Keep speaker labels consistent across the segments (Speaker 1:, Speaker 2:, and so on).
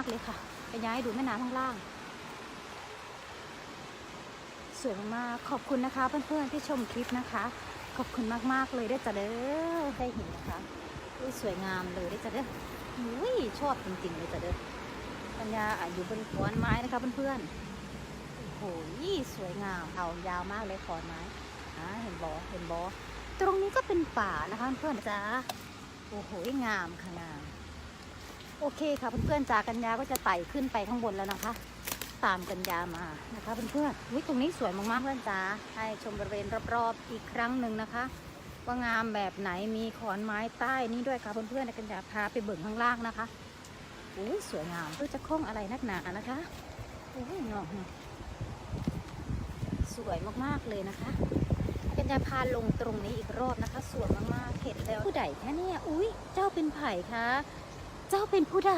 Speaker 1: ากเลยค่ะไปย้ายดูแม่น้ำข้างล่าง สวยมากๆขอบคุณนะคะ เพื่อนๆที่ชมคลิปนะคะ ขอบคุณมากๆเลยได้จ้ะเด้อได้เห็นนะคะอุ้ยสวยงามเลยได้จ้ะเด้ออุ้ยชอบจริงๆเลยจ้ะเด้อปัญญาอะอยู่บนขอนไม้นะคะเพื่อนๆโอ้โหสวยงามเอายาวมากเลยขอนไม้อ่าเห็นบอเห็นบอตรงนี้ก็เป็นป่านะคะเพื่อนๆจ้าโอ้โหงามค่ะงาม โอเคค่ะเพื่อนๆจากกัญญาก็จะไต่ขึ้นไปข้างบนแล้วนะคะ ตามกัญญามานะคะเพื่อนๆอุ๊ยตรงนี้สวยมากๆเพื่อนจ๋าให้ชมบริเวณรอบๆอีกครั้งหนึ่งนะคะ ว่างามแบบไหนมีขอนไม้ใต้นี่ด้วยค่ะเพื่อนๆกัญญาพาไปเบิ่งข้างล่างนะคะอุ้ยสวยงามดูจะโค้งอะไรนักหนานะคะอุ้ยเนาะสวยมากๆเลยนะคะกัญญาพาลงตรงนี้อีกรอบนะคะ สวยมากๆเห็นแล้วผู้ใดแค่เนี่ยอุ้ยเจ้าเป็นไผ่คะ เจ้าเป็นผู้ใด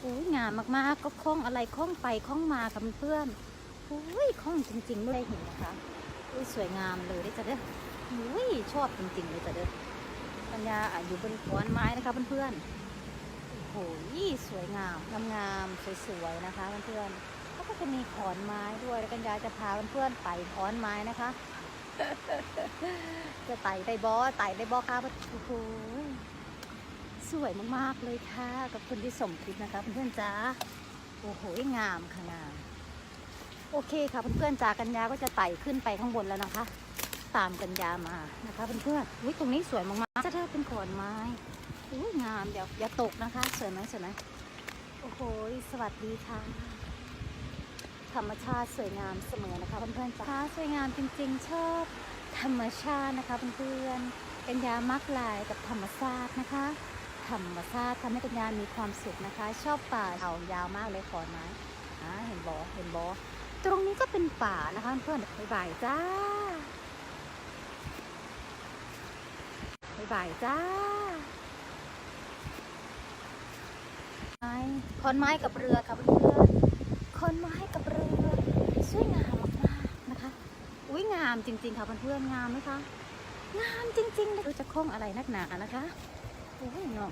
Speaker 1: โอ้ยงามมากๆ ก็คล้องอะไรคล้องไปคล้องมากับเพื่อนอุ้ยคล้องจริงๆเลยเห็นนะคะโอ้ยสวยงามเลยได้จ้ะเด้อโอ้ยชอบจริงๆเลยจ้ะเด้อปัญญาอยู่บนขอนไม้นะคะเพื่อนๆโอ้โหสวยงามงามๆสวยๆนะคะเพื่อนๆแล้วก็จะมีขอนไม้ด้วยแล้วกัญญาจะพาเพื่อนๆไปขอนไม้นะคะ จะไต่ได้บอไต่ได้บอค่ะโอ้โห สวยมากๆเลยค่ะ กับคนที่ส่งคลิปนะคะเพื่อนๆจ้าโอ้โหงามค่ะงามโอเคค่ะเพื่อนๆจ้ากัญญาก็จะไต่ขึ้นไปข้างบนแล้วนะคะ ตามกัญญามานะคะเพื่อนๆอุ้ยตรงนี้สวยมากๆจะเธอเป็นขอนไม้อุ้ยงามเดี๋ยวอย่าตกนะคะสวยไหมสวยไหมโอ้โหสวัสดีค่ะ ธรรมชาติสวยงามเสมอนะคะเพื่อนๆจ้าสวยงามจริงๆชอบธรรมชาตินะคะเพื่อนๆกัญญามักลายกับธรรมชาตินะคะ ธรรมชาติทำให้กัญญามีความสุขนะคะ ชอบป่าเขายาวมากเลยขอนไม้อ่าเห็นบอเห็นบอตรงนี้ก็เป็นป่านะคะเพื่อนบ่ายจ้าบ่ายๆจ้าไม้ขอนไม้กับเรือค่ะเพื่อนขอนไม้กับเรือสวยงามมากๆนะคะ อุ้ยงามจริง ๆ ค่ะเพื่อนๆงามไหมคะงามจริงๆเลยดูจะโค้งอะไรนักหนานะคะ อ้ยเนาะ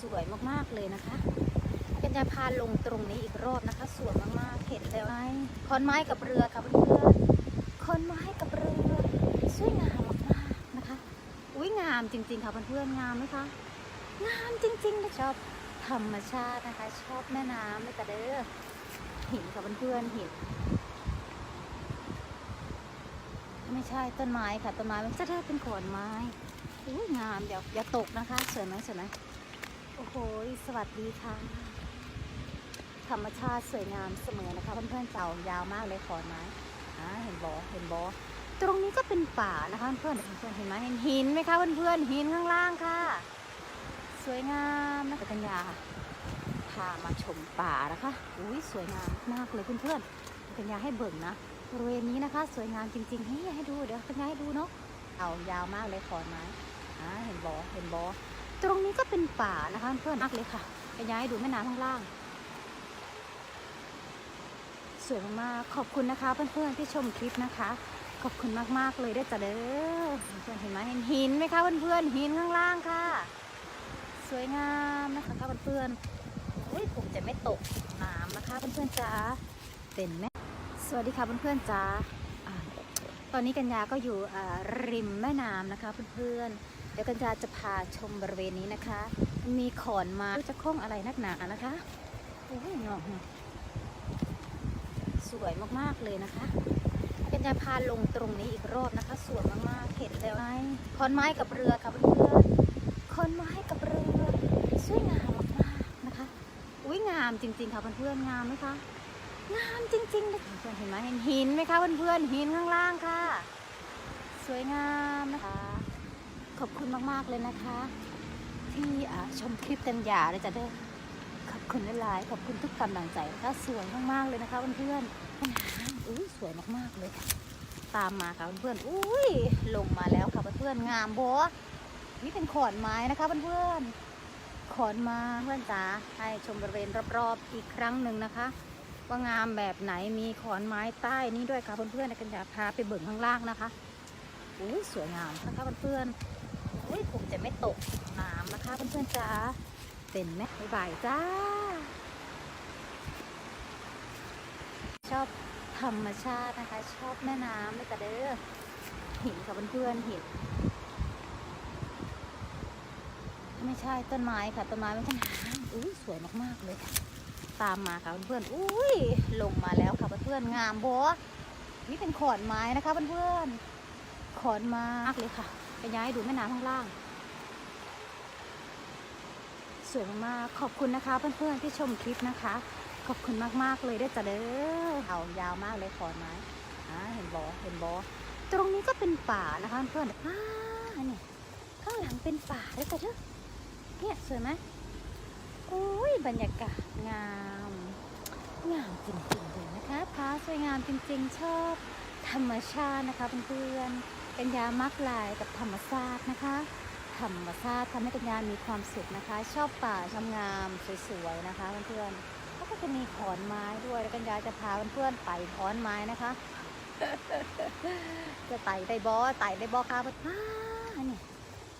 Speaker 1: สวยมากๆเลยนะคะกัญญาพาลงตรงนี้อีกรอบนะคะ สวยมากๆเห็นแล้วไหมขอนไม้กับเรือค่ะเพื่อนๆขอนไม้กับเรือสวยงามมากๆนะคะ อุ้ยงามจริง ๆ ค่ะเพื่อนๆงามไหมคะงามจริงๆเลยชอบธรรมชาตินะคะ ชอบแม่น้ำเลยแต่เด้อหินค่ะเพื่อนๆหินไม่ใช่ต้นไม้ค่ะต้นไม้มันจะได้เป็นขอนไม้ อุ้ยงามเดี๋ยวอย่าตกนะคะสวยไหมสวยไหมโอ้โหสวัสดีค่ะ ธรรมชาติสวยงามเสมอนะคะ เพื่อนๆเจ้ายาวมากเลยขอนไม้อ่าเห็นบอเห็นบอตรงนี้ก็เป็นป่านะคะเพื่อนๆเพื่อนๆเห็นไหมเห็นหินไหมคะเพื่อนๆหินข้างล่างค่ะ สวยงามนะคะกัญญาพามาชมป่านะคะอุ้ยสวยงามมากเลยเพื่อนๆกัญญาให้เบิ่งนะบริเวณนี้นะคะ สวยงามจริงๆนี่ให้ดูเดี๋ยวเป็นไงให้ดูเนาะเอายาวมากเลยขอนไม้ อ่าเห็นบอเห็นบอตรงนี้ก็เป็นป่านะคะ เพื่อนมากเลยค่ะไปย้ายดูแม่น้ำข้างล่าง สวยมากๆขอบคุณนะคะ เพื่อนๆที่ชมคลิปนะคะ ขอบคุณมากๆเลยได้จ้ะเด้อเพื่อนเห็นไหมเห็นหินไหมคะเพื่อนๆหินข้างล่างค่ะ สวยงามนะคะเพื่อนๆอุ้ยผมจะไม่ตกน้ำนะคะเพื่อนๆจ้าเป็นแม่สวัสดีค่ะเพื่อนๆจ้าอ่าตอนนี้กัญญาก็อยู่ริมแม่น้ำนะคะเพื่อนๆ ดี๋ยวกัญญาจะพาชมบริเวณนี้นะคะมีขอนไมาจะโค้งอะไรนักหนานะคะโอ้ยเนาะสวยมากๆเลยนะคะกัญญาพาลงตรงนี้อีกรอบนะคะ สวยมากๆเห็นแล้วไหมขอนไม้กับเรือค่ะเพื่อนๆขอนไม้กับเรือสวยงามมากๆนะคะ อุ้ยงามจริง ๆ ค่ะเพื่อนๆงามไหมคะงามจริงๆเลยเพื่อนๆเห็นไหมเห็นหินไหมคะเพื่อนๆหินข้างล่างค่ะ สวยงามนะคะ ขอบคุณมาก ๆ เลยนะคะ ที่ชมคลิปกันหยาเลยจะเด้อขอบคุณหลายๆขอบคุณทุกกำลังใจนะคะสวยมากๆเลยนะคะเพื่อนๆแม่น้ำอุ้ยสวยมากๆเลย ตามมาค่ะเพื่อนๆอุ้ยลงมาแล้วค่ะเพื่อนๆงามโบนี่เป็นขอนไม้นะคะเพื่อนๆขอนม้เพื่อนจ๋าให้ชมบริเวณรอบๆอีกครั้งหนึ่งนะคะว่างามแบบไหนมีขอนไม้ใต้นี่ด้วยค่ะเพื่อนๆกันอยาพาไปเบิ่งข้างล่างนะคะอุ้ยสวยงามนะคะเพื่อนๆ อุ้ยผมจะไม่ตกน้ำนะคะเพื่อนๆจ้าเป็นไหมบ๊ายจ้า ชอบธรรมชาตินะคะ ชอบแม่น้ำเลยแต่เด้อหินกับเพื่อนๆหินไม่ใช่ต้นไม้ค่ะต้นไม้ไม่ใช่น้ำอุ้ยสวยมากๆเลย ตามมาค่ะเพื่อนๆอุ้ยลงมาแล้วค่ะเพื่อนๆงามบัวนี่เป็นขอนไม้นะคะเพื่อนๆขอนไม้มากเลยค่ะ ไปย้ายดูแม่น้ำข้างล่าง สวยมากๆขอบคุณนะคะ เพื่อนๆที่ชมคลิปนะคะ ขอบคุณมากๆเลยด้วยจ้ะเด้อเอายาวมากเลยขอนไม้อ่าเห็นบอเห็นบอตรงนี้ก็เป็นป่านะคะเพื่อนๆอ่าเนี่ยข้างหลังเป็นป่าด้วยจ้ะเด้อเนี่ยสวยไหมโอ้ยบรรยากาศงามงามจริงๆเลยนะคะพาสวยงามจริงๆชอบธรรมชาตินะคะเพื่อนๆ เป็นยามักลายกับธรรมชาตินะคะ ธรรมชาติทำให้กัญญามีความสุขนะคะ ชอบป่างามสวยๆนะคะเพื่อนๆแล้วก็จะมีขอนไม้ด้วยแล้วกัญญาจะพาเพื่อนๆไปขอนไม้นะคะ จะไต่ได้บอไต่ได้บอค่ะอ่าเนี่ย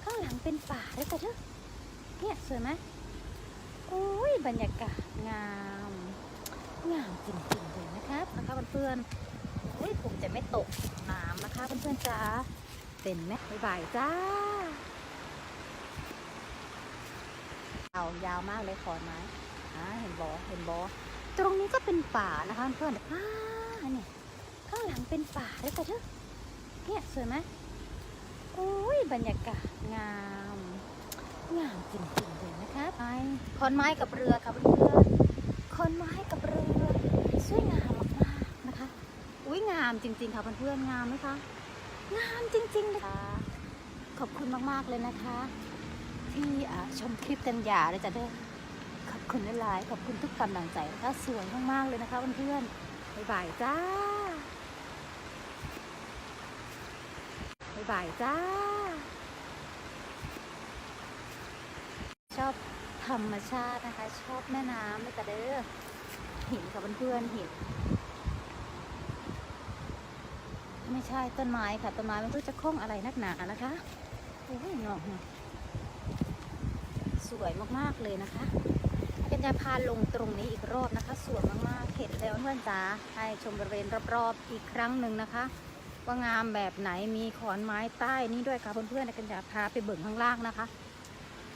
Speaker 1: ข้างหลังเป็นป่าด้วยจ้ะเด้อเนี่ยสวยไหมโอ้ยบรรยากาศงาม งามจริงๆเลยนะคะนะคะเพื่อนๆ อุ้ยผมจะไม่ตกน้ำนะคะเพื่อนๆจ้าเป็นไหมบ๊ายบายจ้าเอายาวมากเลยขอนไม้อ่าเห็นบอเห็นบอตรงนี้ก็เป็นป่านะคะเพื่อนอ่าเนี่ยข้างหลังเป็นป่าด้วยจ้ะเด้อเนี่ยสวยไหมโอ้ยบรรยากาศงามงามจริงๆเลยนะคะไปขอนไม้กับเรือค่ะเพื่อนๆขอนไม้กับเรือสวยงามมากๆนะคะ อุ้ยงามจริง ๆ ค่ะเพื่อนๆงามไหมคะ งามจริงๆเลยค่ะขอบคุณมากๆเลยนะคะ ที่ชมคลิปกันหยาเลยจ้ะเด้อขอบคุณหลายๆขอบคุณทุกกำลังใจนะคะสวยมากๆเลยนะคะเพื่อนๆบ๊ายบายจ้าบ๊ายบายจ้า ชอบธรรมชาตินะคะ ชอบแม่น้ำเลยจ้ะเด้อหินกับเพื่อนๆหิน ไม่ใช่ต้นไม้ค่ะต้นไม้ไม่รู้จะคล้องอะไรนักหนานะคะโอ้ยเนาะสวยมากๆเลยนะคะเป็นจะพาลงตรงนี้อีกรอบนะคะ สวยมากๆเห็นแล้วเพื่อนจ๋าให้ชมบริเวณรอบๆอีกครั้งหนึ่งนะคะ ว่างามแบบไหนมีขอนไม้ใต้นี้ด้วยค่ะเพื่อนๆกันจะพาไปเบิ่งข้างล่างนะคะ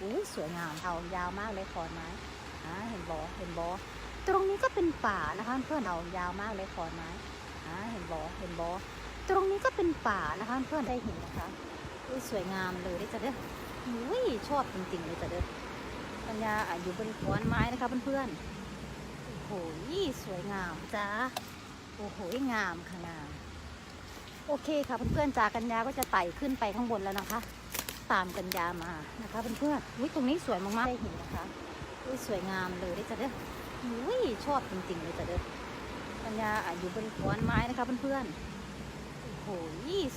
Speaker 1: อุ้สวยงามเอายาวมากเลยขอนไม้อ่าเห็นบอเห็นบอตรงนี้ก็เป็นป่านะคะ เพื่อนเอายาวมากเลยขอนไม้อ่าเห็นบอเห็นบอ ตรงนี้ก็เป็นป่านะคะเพื่อนได้เห็นนะคะอุ้ยสวยงามเลยได้จะเด้ออุ้ยชอบจริงๆเลยจะเด้อปัญญาอยู่บนขอนไม้นะคะเพื่อนๆโอ้โหสวยงามจ้าโอ้โหงามค่ะงามโอเคค่ะเพื่อนๆจากกัญญาก็จะไต่ขึ้นไปข้างบนแล้วนะคะ ตามกัญญามานะคะเพื่อนๆอุ้ยตรงนี้สวยมากๆได้เห็นนะคะอุ้ยสวยงามเลยได้จะเด้ออุ้ยชอบจริงๆเลยจะเด้อปัญญาอาอยู่บนขอนไม้นะคะเพื่อนๆ โอ้โห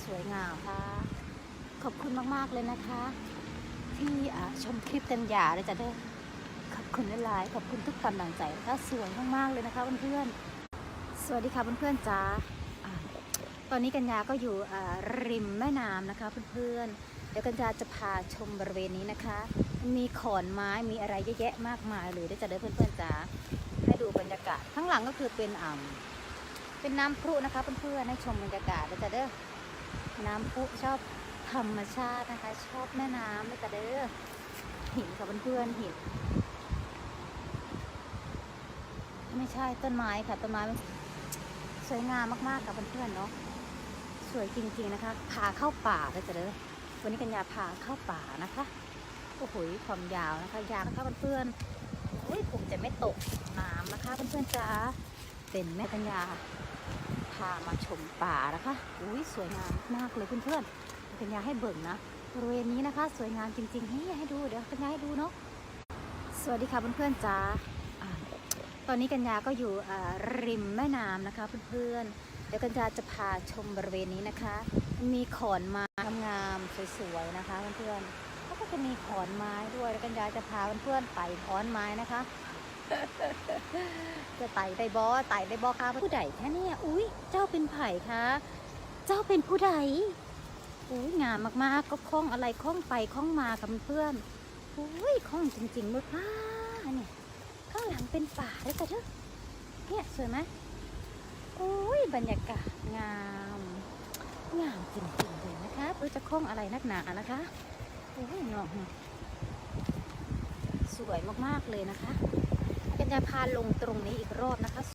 Speaker 1: สวยงามค่ะ ขอบคุณมากๆเลยนะคะ ที่อ่าชมคลิปกันหยาเลยจ้ะเด้อขอบคุณหลายๆขอบคุณทุกกำลังใจนะคะสวยมากๆเลยนะคะเพื่อนๆสวัสดีค่ะเพื่อนๆจ้าอ่าตอนนี้กัญญาก็อยู่อ่าริมแม่น้ำนะคะเพื่อนๆเดี๋ยวกัญญาจะพาชมบริเวณนี้นะคะ มีขอนไม้มีอะไรเยอะแยะมากมายเลยเดี๋ยวจะเด้อเพื่อนๆจ้าให้ดูบรรยากาศข้างหลังก็คือเป็นอ่า เป็นน้ำพุนะคะเพื่อนๆให้ชมบรรยากาศเดี๋ยวจะเด้อน้ำพุชอบธรรมชาตินะคะ ชอบแม่น้ำเลยจ้ะเด้อหินกับเพื่อนๆหินไม่ใช่ต้นไม้ค่ะต้นไม้สวยงามมากๆกับเพื่อนๆเนาะสวยจริงๆนะคะพาเข้าป่าเลยจ้ะเด้อวันนี้กัญญาพาเข้าป่านะคะโอ้โหความยาวนะคะ ยาวนะคะเพื่อนๆอุ้ยผมจะไม่ตกน้ำนะคะเพื่อนๆจ้าเป็นแม่กัญญาามาชมป่านะคะอุ้ยสวยงามมากเลยเพื่อนๆกัญญาให้เบิ่งนะบริเวณนี้นะคะ สวยงามจริงๆให้ให้ดูเดี๋ยวกัญญาให้ดูเนาะสวัสดีค่ะเพื่อนๆจ้าอ่าตอนนี้กัญญาก็อยู่ริมแม่น้ำนะคะเพื่อนๆเดี๋ยวกัญญาจะพาชมบริเวณนี้นะคะ มีขอนไม้งามๆสวยๆนะคะเพื่อนๆแล้วก็จะมีขอนไม้ด้วยแล้วกัญญาจะพาเพื่อนๆไปขอนไม้นะคะ จะไต่ได้บอไต่ได้บอคะผู้ใดแค่เนี่ยอุ้ยเจ้าเป็นไผ่คะเจ้าเป็นผู้ใดอุ้ยงามมากๆก็คล้องอะไรคล้องไปคล้องมากับเพื่อนอุ้ยคล่องจริงๆเลยป้าเนี่ยข้างหลังเป็นป่าเลยแต่เถอะเนี่ยสวยไหมโอ้ยบรรยากาศงามงามจริงๆเลยนะคะเออจะคล่องอะไรนักหนานะคะโอ้ยเนาะสวยมากๆเลยนะคะ กันจะพาลงตรงนี้อีกรอบนะคะ